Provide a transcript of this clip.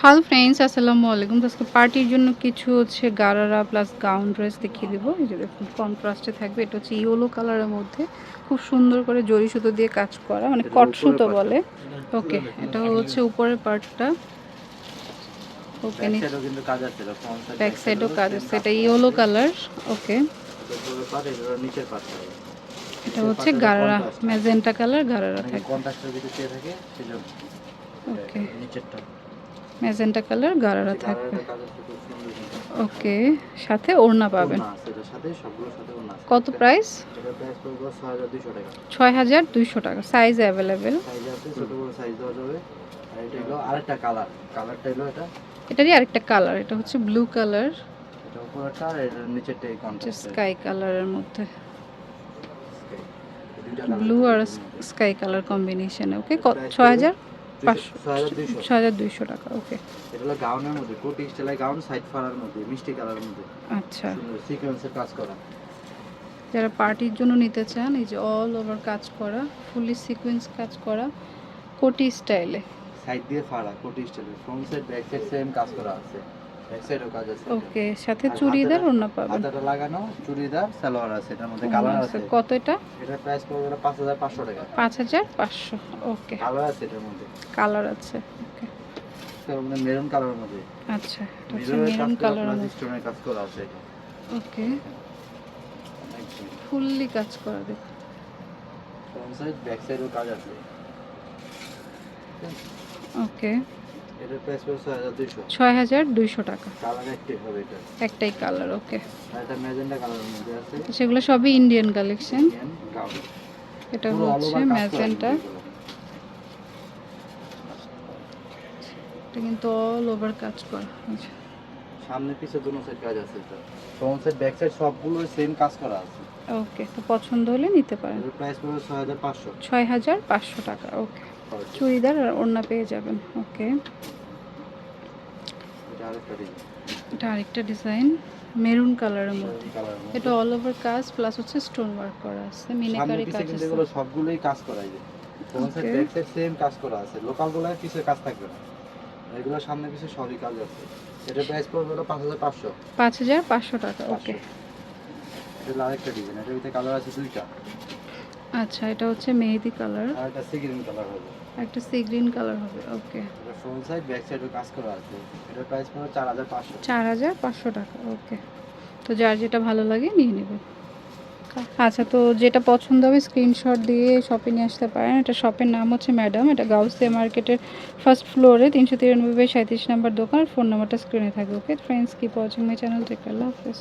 Hello friends আসসালামু আলাইকুম। আজকে পার্টির জন্য কিছু হচ্ছে গারারা প্লাস গাউন ড্রেস দেখিয়ে দেবো। এই যে দেখুন কন্ট্রাস্টে থাকবে। এটা হচ্ছে ইয়েলো কালারের মধ্যে খুব সুন্দর করে জরি সুতো দিয়ে কাজ করা মানে কট সুতো বলে। ওকে এটা হচ্ছে উপরের পার্টটা ওকে ব্যাক সাইডেও কাজ আছে এটা ইয়েলো কালার ওকে এটা হচ্ছে গারারা ম্যাজেন্টা কালার গারারা চেয়ে থাকে ওকে নিচেরটা। ম্যাজেন্টা কালার গারারা থাকবে। ওকে সাথে ওড়না পাবেন। কত প্রাইস এটা প্রাইস পড়বে 6200 টাকা। ছয় হাজার দুইশো টাকা সাইজ অ্যাভেলেবেল এটারই আরেকটা কালার এটা হচ্ছে ব্লু কালার স্কাই কালারের মধ্যে। ব্লু আর স্কাই কালার কম্বিনেশনে ওকে ছয় হাজার? পাঁচশো 6200 ছয় হাজার দুইশো। টাকা ওকে এটা হলো গাউনের মধ্যে কোটি স্টাইলের গাউন সাইড ফাড়ার মধ্যে মিষ্টি কালারের মধ্যে। আচ্ছা। সিকোয়েন্সের কাজ করা। যারা পার্টির জন্য নিতে চান এই যে অল ওভার কাজ করা ফুলি সিকোয়েন্স কাজ করা কোটি স্টাইলে। সাইড দিয়ে ফাড়া কোটি স্টাইলে। Front side back side same কাজ করা আছে। ব্যাক কাজ আছে। ওকে সাথে চুড়িদার ওড়না পাবেন। হাতাটা লাগানো চুড়িদার সালোয়ার আছে এটার মধ্যে কালার আছে আছে। কত এটা? এটার প্রাইস পড়বে 5500 টাকা। পাঁচ হাজার পাঁচশো ওকে। কালার আছে এটার মধ্যে। কালার আছে ওকে। এটার মধ্যে মেরুন কালারের মধ্যে। আচ্ছা এটা মেরুন কালারের মধ্যে। স্টোনের কাজ করা আছে। ওকে। ফুললি কাজ করা দেখুন ফ্রন্ট সাইড ব্যাক সাইডেও কাজ আছে। ওকে। এটার প্রাইস পড়বে 6200 ছয় হাজার দুইশো টাকা। কালার একটিভ হবে এটা। একটাই কালার ওকে আর এটা ম্যাজেন্টা কালারের মধ্যে আছে। সেগুলো সবই ইন্ডিয়ান কালেকশন এটা হচ্ছে ম্যাজেন্টা। এটা কিন্তু অল ওভার কাজ করা সামনে পিছে দুটো সাইড কাজ আছে এটা। ফ্রন্ট সাইড ব্যাক সাইড সবগুলো সেম কাজ করা আছে। ওকে তো পছন্দ হলে নিতে পারেন। প্রাইস পড়বে 6500 ছয় হাজার পাঁচশো টাকা ওকে চুড়িদার আর ওড়না পেয়ে যাবেন ওকে এটা আরেকটা ডিজাইন এটা মেরুন কালারের মধ্যে। এটা অল ওভার কাজ প্লাস হচ্ছে স্টোন ওয়ার্ক করা আছে মিনাকারি কাজ আছে। এগুলো সবগুলোই কাজ করা এই যে। Front side Okay. Back side same কাজ করা আছে। লোকালগুলো পিছে কাজ থাকবে না। এগুলো সামনে পিছে সবই কাজ আছে। এটার প্রাইস পড়বে হলো 5500 পাঁচ হাজার পাঁচশো টাকা ওকে এটা আরেকটা ডিজাইন এটার ভিতরে কালার আছে দুইটা। আচ্ছা এটা হচ্ছে মেহেদি কালার। আর একটা সি গ্রিন কালার হবে। একটা সি গ্রিন কালার হবে ওকে এটা ফ্রন্ট সাইড ব্যাক সাইডও কাজ করা আছে। এটার প্রাইস পড়বে 4500 চার হাজার পাঁচশো টাকা। ওকে তো যার যেটা ভালো লাগে নিয়ে নেবে। আচ্ছা তো যেটা পছন্দ হবে স্ক্রিনশট দিয়ে শপে নিয়ে আসতে পারেন। এটা শপের নাম হচ্ছে ম্যাডাম এটা গাউসিয়া মার্কেটের ফার্স্ট ফ্লোরে তিনশো তিরানব্বই বাই সাঁত্রিশ নাম্বার দোকান। ফোন নাম্বারটা স্ক্রিনে থাকবে okay friends keep watching my channel take আল্লাহ হাফেজ